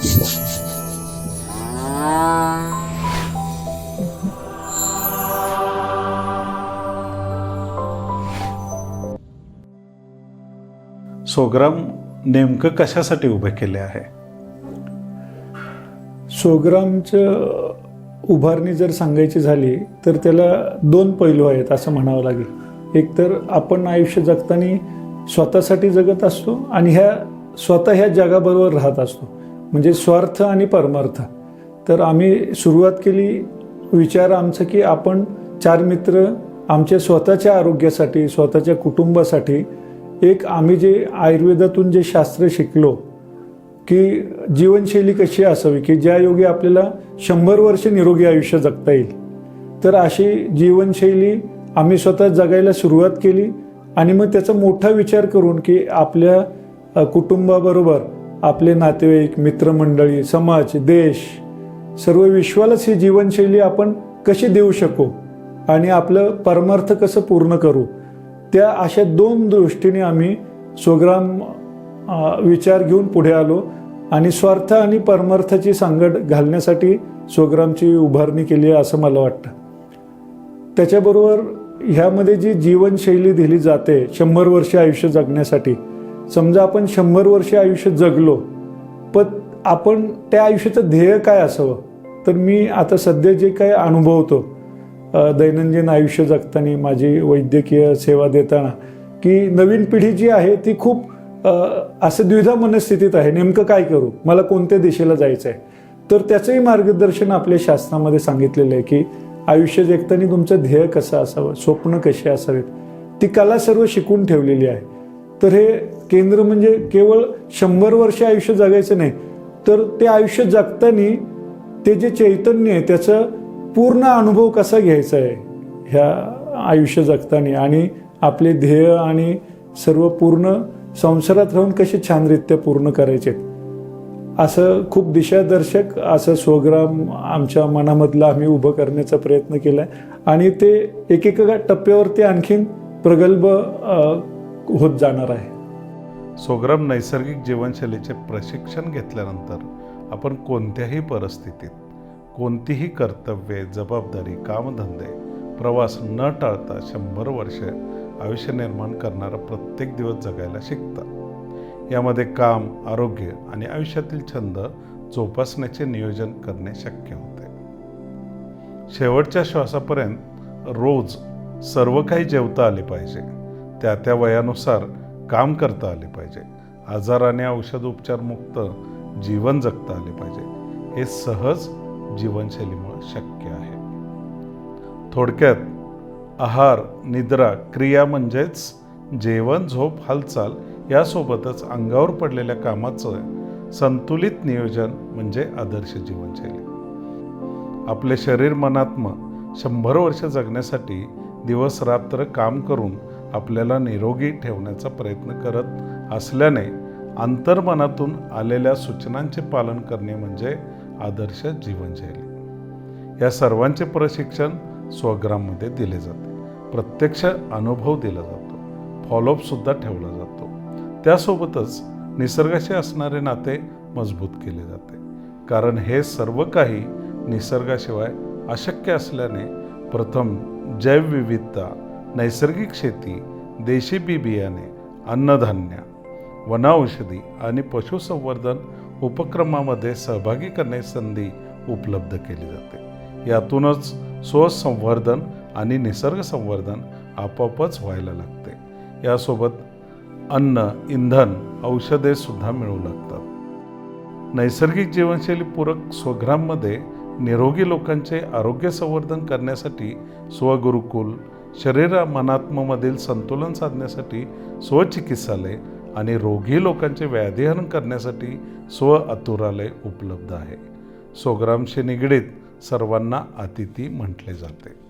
सोग्राम नेमकं कशासाठी उभे केले आहे? सोग्रामचं उभारणी जर सांगायची झाली तर त्याला दोन पैलू आहेत असं म्हणावं लागेल. एक तर आपण आयुष्य जगताना स्वतःसाठी जगत असतो आणि ह्या स्वतः ह्या जगाबरोबर राहत असतो. म्हणजे स्वार्थ आणि परमार्थ. तर आम्ही सुरुवात केली विचार आमचा की आपण चार मित्र आमच्या स्वतःच्या आरोग्यासाठी स्वतःच्या कुटुंबासाठी एक आम्ही जे आयुर्वेदातून जे शास्त्र शिकलो की जीवनशैली कशी असावी की ज्या योगी आपल्याला शंभर वर्ष निरोगी आयुष्य जगता येईल. तर अशी जीवनशैली आम्ही स्वतः जगायला सुरुवात केली आणि मग त्याचा मोठा विचार करून की आपल्या कुटुंबाबरोबर आपले नातेवाईक मित्रमंडळी समाज देश सर्व विश्वालाच ही जीवनशैली आपण कशी देऊ शकू आणि आपलं परमार्थ कसं पूर्ण करू त्या अशा दोन दृष्टीने आम्ही स्वग्राम विचार घेऊन पुढे आलो आणि स्वार्थ आणि परमार्थाची सांगड घालण्यासाठी स्वग्रामची उभारणी केली आहे असं मला वाटतं. त्याच्याबरोबर ह्यामध्ये जी जीवनशैली दिली जाते शंभर वर्ष आयुष्य जगण्यासाठी समजा आपण शंभर वर्ष आयुष्य जगलो पण आपण त्या आयुष्याचं ध्येय काय असावं? तर मी आता सध्या जे काही अनुभवतो दैनंदिन आयुष्य जगताना माझी वैद्यकीय सेवा देताना की नवीन पिढी जी आहे ती खूप असं द्विधा मनस्थितीत आहे नेमकं काय करू? मला कोणत्या दिशेला जायचं आहे तर त्याचंही मार्गदर्शन आपल्या शास्त्रामध्ये सांगितलेलं आहे की आयुष्य जगताना तुमचं ध्येय कसं असावं? स्वप्न कसे असावेत? ती कला सर्व शिकून ठेवलेली आहे. तर हे केंद्र म्हणजे केवळ शंभर वर्ष आयुष्य जगायचं नाही तर ते आयुष्य जगताना ते जे चैतन्य आहे त्याचा पूर्ण अनुभव कसा घ्यायचा आहे ह्या आयुष्य जगताना? आणि आपले ध्येय आणि सर्व पूर्ण संसारात राहून कसे छानरित्या पूर्ण करायचे? असं खूप दिशादर्शक असं स्वग्राम आमच्या मनामधलं आम्ही उभं करण्याचा प्रयत्न केला आणि ते एकेका टप्प्यावरती आणखीन प्रगल्भ होत जाणार आहे. सोग्राम नैसर्गिक जीवनशैलीचे प्रशिक्षण घेतल्यानंतर आपण कोणत्याही परिस्थितीत कोणतीही कर्तव्ये जबाबदारी कामधंदे प्रवास न टाळता शंभर वर्षे आयुष्य निर्माण करणारा प्रत्येक दिवस जगायला शिकता. यामध्ये काम आरोग्य आणि आयुष्यातील छंद जोपासण्याचे नियोजन करणे शक्य होते. शेवटच्या श्वासापर्यंत रोज सर्व काही जेवता आले पाहिजे. त्या त्या वयानुसार काम करता आले पाहिजे. आजाराने औषध उपचार मुक्त जीवन जगता आले पाहिजे. हे सहज जीवनशैलीमुळे शक्य आहे. थोडक्यात आहार निद्रा क्रिया म्हणजेच जेवण झोप हालचाल यासोबतच अंगावर पडलेल्या कामाचं संतुलित नियोजन म्हणजे आदर्श जीवनशैली. आपले शरीर मनात्म शंभर वर्ष जगण्यासाठी दिवस रात्र काम करून आपल्याला निरोगी ठेवण्याचा प्रयत्न करत असल्याने अंतर्मनातून आलेल्या सूचनांचे पालन करणे म्हणजे आदर्श जीवनशैली. या सर्वांचे प्रशिक्षण स्वग्राममध्ये दिले जाते. प्रत्यक्ष अनुभव दिला जातो. फॉलोअपसुद्धा ठेवला जातो. त्यासोबतच निसर्गाशी असणारे नाते मजबूत केले जाते. कारण हे सर्व काही निसर्गाशिवाय अशक्य असल्याने प्रथम जैवविविधता नैसर्गिक शेती देशी बी बियाणे अन्नधान्य वनौषधी आणि पशुसंवर्धन उपक्रमामध्ये सहभागी करण्याची संधी उपलब्ध केली जाते. यातूनच स्वसंवर्धन आणि निसर्ग संवर्धन आपोआपच व्हायला लागते. यासोबत अन्न इंधन औषधे सुद्धा मिळू लागतात. नैसर्गिक जीवनशैली पूरक स्वग्राममध्ये निरोगी लोकांचे आरोग्य संवर्धन करण्यासाठी स्वगुरुकुल शरीर मनात्ममधील संतुलन साधण्यासाठी स्वचिकित्सालय आणि रोगी लोकांचे व्याधीहरण करण्यासाठी स्व अतुरालय उपलब्ध आहे. सोग्रामशी निगडीत सर्वांना अतिथी म्हटले जाते.